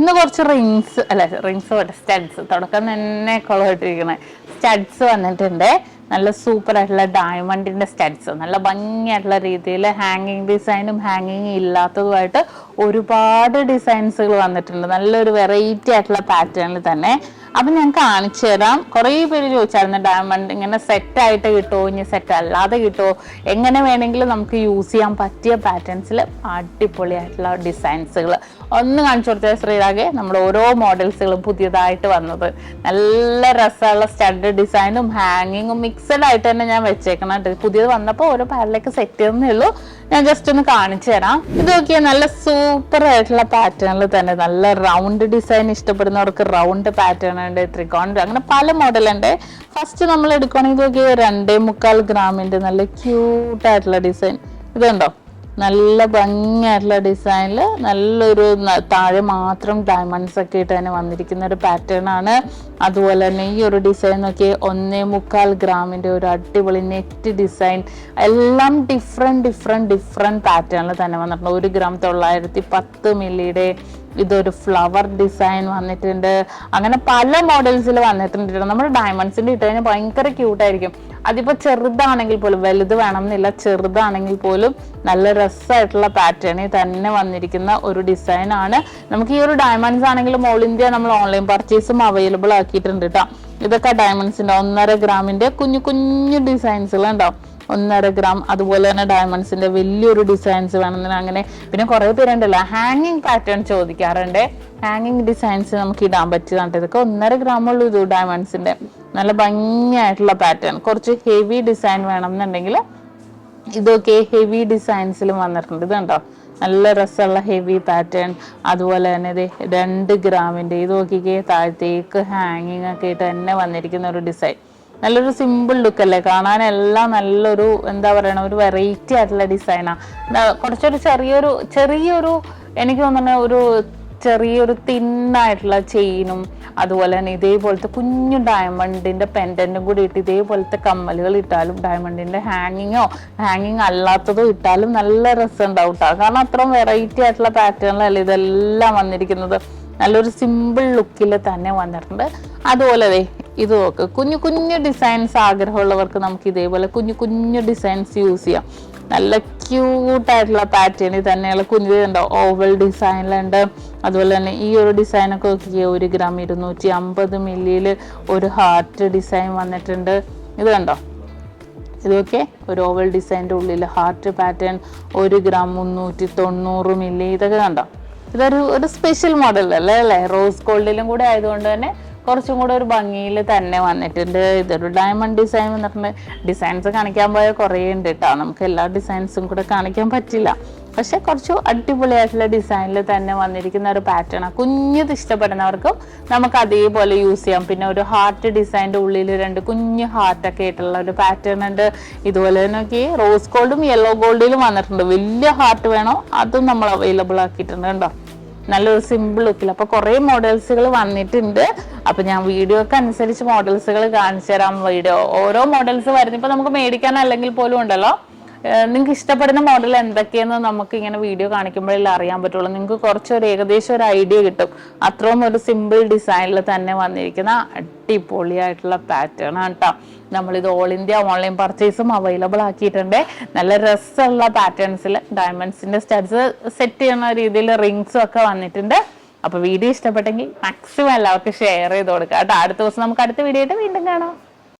ഇന്ന് കുറച്ച് റിങ്സ് അല്ല റിങ്സ് പോലെ സ്റ്റഡ്സ് തുടക്കം തന്നെ കുളമായിട്ടിരിക്കണേ സ്റ്റഡ്സ് വന്നിട്ടുണ്ട്. നല്ല സൂപ്പർ ആയിട്ടുള്ള ഡയമണ്ടിന്റെ സ്റ്റഡ്സ് നല്ല ഭംഗിയായിട്ടുള്ള രീതിയിൽ ഹാങ്ങിങ് ഡിസൈനും ഹാങ്ങിങ് ഇല്ലാത്തതുമായിട്ട് ഒരുപാട് ഡിസൈൻസുകൾ വന്നിട്ടുണ്ട്. നല്ലൊരു വെറൈറ്റി ആയിട്ടുള്ള പാറ്റേണിൽ തന്നെ അപ്പം ഞാൻ കാണിച്ചു തരാം. കുറേ പേര് ചോദിച്ചായിരുന്നു ഡയമണ്ട് ഇങ്ങനെ സെറ്റ് ആയിട്ട് കിട്ടുമോ ഇനി സെറ്റ് അല്ലാതെ കിട്ടുമോ എങ്ങനെ വേണമെങ്കിലും നമുക്ക് യൂസ് ചെയ്യാൻ പറ്റിയ പാറ്റേൺസിൽ അടിപൊളിയായിട്ടുള്ള ഡിസൈൻസുകൾ ഒന്ന് കാണിച്ചു കൊടുത്താൽ ശ്രീരാഗെ നമ്മുടെ ഓരോ മോഡൽസുകളും പുതിയതായിട്ട് വന്നത്. നല്ല രസമുള്ള സ്റ്റഡ് ഡിസൈനും ഹാങ്ങിങ്ങും മിക്സഡ് ആയിട്ട് തന്നെ ഞാൻ വെച്ചേക്കണം പുതിയത് വന്നപ്പോൾ ഓരോ പാരലേക്ക് സെറ്റ് ചെയ്യുന്നേ ഉള്ളൂ. ഞാൻ ജസ്റ്റ് ഒന്ന് കാണിച്ചു തരാം. ഇത് നോക്കിയാൽ നല്ല സൂപ്പർ ആയിട്ടുള്ള പാറ്റേണിൽ തന്നെ നല്ല റൗണ്ട് ഡിസൈൻ ഇഷ്ടപ്പെടുന്നവർക്ക് റൗണ്ട് പാറ്റേൺ ഉണ്ട് ത്രികോൺ അങ്ങനെ പല മോഡലുണ്ട് ഫസ്റ്റ് നമ്മൾ എടുക്കുകയാണെങ്കിൽ നോക്കിയാൽ രണ്ടേ മുക്കാൽ ഗ്രാമിന്റെ നല്ല ക്യൂട്ടായിട്ടുള്ള ഡിസൈൻ ഇതുണ്ടോ? നല്ല ഭംഗിയായിട്ടുള്ള ഡിസൈനിൽ നല്ലൊരു താഴെ മാത്രം ഡയമണ്ട്സ് ഒക്കെ ഇട്ട് തന്നെ വന്നിരിക്കുന്ന ഒരു പാറ്റേൺ ആണ്. അതുപോലെ തന്നെ ഈ ഒരു ഡിസൈൻ നോക്കി ഒന്നേ മുക്കാൽ ഗ്രാമിന്റെ ഒരു അടിപൊളി നെറ്റ് ഡിസൈൻ എല്ലാം ഡിഫറെന്റ് ഡിഫറെന്റ് ഡിഫറെന്റ് പാറ്റേണിൽ തന്നെ വന്നിട്ടുണ്ട്. ഒരു ഗ്രാം തൊള്ളായിരത്തി പത്ത് മില്ലിയുടെ ഇതൊരു ഫ്ലവർ ഡിസൈൻ വന്നിട്ടുണ്ട്. അങ്ങനെ പല മോഡൽസിൽ വന്നിട്ടുണ്ട്. നമ്മുടെ ഡയമണ്ട്സിന്റെ ഇട്ട് കഴിഞ്ഞാൽ ഭയങ്കര ക്യൂട്ടായിരിക്കും അതിപ്പോ ചെറുതാണെങ്കിൽ പോലും വലുത് വേണമെന്നില്ല ചെറുതാണെങ്കിൽ പോലും നല്ല രസമായിട്ടുള്ള പാറ്റേണിൽ തന്നെ വന്നിരിക്കുന്ന ഒരു ഡിസൈൻ ആണ്. നമുക്ക് ഈ ഒരു ഡയമണ്ട്സ് ആണെങ്കിലും ഓൾ ഇന്ത്യ നമ്മൾ ഓൺലൈൻ പർച്ചേസും അവൈലബിൾ ആക്കിയിട്ടുണ്ട് കേട്ടോ ഇതൊക്കെ ഡയമണ്ട്സിന്റെ ഒന്നര ഗ്രാമിന്റെ കുഞ്ഞു കുഞ്ഞു ഡിസൈൻസുകൾ ഉണ്ടാവും ഒന്നര ഗ്രാം അതുപോലെ തന്നെ ഡയമണ്ട്സിന്റെ വലിയൊരു ഡിസൈൻസ് വേണമെന്ന് അങ്ങനെ പിന്നെ കുറേ പേരുണ്ടല്ലോ. ഹാങ്ങിങ് പാറ്റേൺ ചോദിക്കാറുണ്ട്. ഹാങ്ങിങ് ഡിസൈൻസ് നമുക്ക് ഇടാൻ പറ്റിയതാണ് ഇതൊക്കെ ഒന്നര ഗ്രാമുള്ളൂ ഇത് ഡയമണ്ട്സിന്റെ നല്ല ഭംഗിയായിട്ടുള്ള പാറ്റേൺ കുറച്ച് ഹെവി ഡിസൈൻ വേണം എന്നുണ്ടെങ്കിൽ ഇതൊക്കെ ഹെവി ഡിസൈൻസിലും വന്നിട്ടുണ്ട്. ഇത് കണ്ടോ? നല്ല രസമുള്ള ഹെവി പാറ്റേൺ അതുപോലെ തന്നെ ഇത് രണ്ട് ഗ്രാമിന്റെ ഇത് നോക്കിക്കേ താഴത്തേക്ക് ഹാങ്ങിങ് ഒക്കെ ആയിട്ട് തന്നെ വന്നിരിക്കുന്ന ഒരു ഡിസൈൻ നല്ലൊരു സിമ്പിൾ ലുക്ക് അല്ലേ? കാണാനെല്ലാം നല്ലൊരു എന്താ പറയണ ഒരു വെറൈറ്റി ആയിട്ടുള്ള ഡിസൈനാണ് കുറച്ചൊരു ചെറിയൊരു ചെറിയൊരു എനിക്ക് തോന്നുന്ന ഒരു ചെറിയൊരു തിന്നായിട്ടുള്ള ചെയിനും അതുപോലെ തന്നെ ഇതേപോലത്തെ കുഞ്ഞു ഡയമണ്ടിന്റെ പെൻഡന്റും കൂടി ഇട്ട് ഇതേപോലത്തെ കമ്മലുകൾ ഇട്ടാലും ഡയമണ്ടിന്റെ ഹാങ്ങിങ്ങോ ഹാങ്ങിങ് അല്ലാത്തതോ ഇട്ടാലും നല്ല രസം ഉണ്ടാവും ട്ടോ. കാരണം അത്ര വെറൈറ്റി ആയിട്ടുള്ള പാറ്റേണിലല്ല ഇതെല്ലാം വന്നിരിക്കുന്നത്. നല്ലൊരു സിമ്പിൾ ലുക്കിൽ തന്നെ വന്നിട്ടുണ്ട്. അതുപോലെ ഇത് നോക്ക്. കുഞ്ഞു കുഞ്ഞു ഡിസൈൻസ് ആഗ്രഹമുള്ളവർക്ക് നമുക്ക് ഇതേപോലെ കുഞ്ഞു കുഞ്ഞു ഡിസൈൻസ് യൂസ് ചെയ്യാം. നല്ല ക്യൂട്ടായിട്ടുള്ള പാറ്റേണിൽ തന്നെയുള്ള കുഞ്ഞു ഉണ്ടോ ഓവൽ ഡിസൈനിലുണ്ട് അതുപോലെ തന്നെ ഈ ഒരു ഡിസൈനൊക്കെ നോക്കിയ ഒരു ഗ്രാം ഇരുന്നൂറ്റി അമ്പത് മില്ലിയിൽ ഒരു ഹാർട്ട് ഡിസൈൻ വന്നിട്ടുണ്ട്. ഇത് കണ്ടോ? ഇതൊക്കെ ഒരു ഓവൽ ഡിസൈന്റെ ഉള്ളിൽ ഹാർട്ട് പാറ്റേൺ ഒരു ഗ്രാം മുന്നൂറ്റി തൊണ്ണൂറ് മില്ലി ഇതൊക്കെ കണ്ടോ? ഇതൊരു ഒരു സ്പെഷ്യൽ മോഡൽ അല്ലേ അല്ലേ? റോസ് ഗോൾഡിലും കൂടെ ആയതുകൊണ്ട് തന്നെ കുറച്ചും കൂടെ ഒരു ഭംഗിയിൽ തന്നെ വന്നിട്ടുണ്ട്. ഇതൊരു ഡയമണ്ട് ഡിസൈൻ വന്നിട്ടുണ്ട് ഡിസൈൻസ് കാണിക്കാൻ പോയാൽ കുറേ ഉണ്ട് കേട്ടോ നമുക്ക് എല്ലാ ഡിസൈൻസും കൂടെ കാണിക്കാൻ പറ്റില്ല. പക്ഷെ കുറച്ച് അടിപൊളിയായിട്ടുള്ള ഡിസൈനിൽ തന്നെ വന്നിരിക്കുന്ന ഒരു പാറ്റേൺ കുഞ്ഞത് ഇഷ്ടപ്പെടുന്നവർക്കും നമുക്ക് അതേപോലെ യൂസ് ചെയ്യാം. പിന്നെ ഒരു ഹാർട്ട് ഡിസൈന്റെ ഉള്ളിൽ രണ്ട് കുഞ്ഞു ഹാർട്ടൊക്കെ ആയിട്ടുള്ള ഒരു പാറ്റേൺ ഉണ്ട്. ഇതുപോലെ തന്നെ നോക്കി റോസ് ഗോൾഡും യെല്ലോ ഗോൾഡിലും വന്നിട്ടുണ്ട്. വലിയ ഹാർട്ട് വേണോ? അതും നമ്മൾ അവൈലബിൾ ആക്കിയിട്ടുണ്ട് കേട്ടോ നല്ലൊരു സിമ്പിൾ ലുക്കിൽ അപ്പോൾ കുറേ മോഡൽസുകൾ വന്നിട്ടുണ്ട്. അപ്പൊ ഞാൻ വീഡിയോക്ക് അനുസരിച്ച് മോഡൽസുകൾ കാണിച്ചു തരാം വീഡിയോ ഓരോ മോഡൽസ് വരുന്ന ഇപ്പൊ നമുക്ക് മേടിക്കാൻ അല്ലെങ്കിൽ പോലും ഉണ്ടല്ലോ. നിങ്ങൾക്ക് ഇഷ്ടപ്പെടുന്ന മോഡൽ എന്തൊക്കെയെന്ന് നമുക്ക് ഇങ്ങനെ വീഡിയോ കാണിക്കുമ്പോഴല്ലേ അറിയാൻ പറ്റുള്ളൂ. നിങ്ങൾക്ക് കുറച്ചൊരു ഏകദേശം ഒരു ഐഡിയ കിട്ടും. അത്രയും ഒരു സിമ്പിൾ ഡിസൈനിൽ തന്നെ വന്നിരിക്കുന്ന അടിപൊളിയായിട്ടുള്ള പാറ്റേൺ ആണ് കേട്ടോ നമ്മളിത് ഓൾ ഇന്ത്യ ഓൺലൈൻ പർച്ചേസും അവൈലബിൾ ആക്കിയിട്ടുണ്ട്. നല്ല രസമുള്ള പാറ്റേൺസിൽ ഡയമണ്ട്സിന്റെ സ്റ്റഡ്സ് സെറ്റ് ചെയ്യുന്ന രീതിയിൽ റിങ്സും ഒക്കെ വന്നിട്ടുണ്ട്. അപ്പൊ വീഡിയോ ഇഷ്ടപ്പെട്ടെങ്കിൽ മാക്സിമം എല്ലാവർക്കും ഷെയർ ചെയ്ത് കൊടുക്കുക. കേട്ടോ അടുത്ത ദിവസം നമുക്ക് അടുത്ത വീഡിയോ ആയിട്ട് വീണ്ടും കാണാം.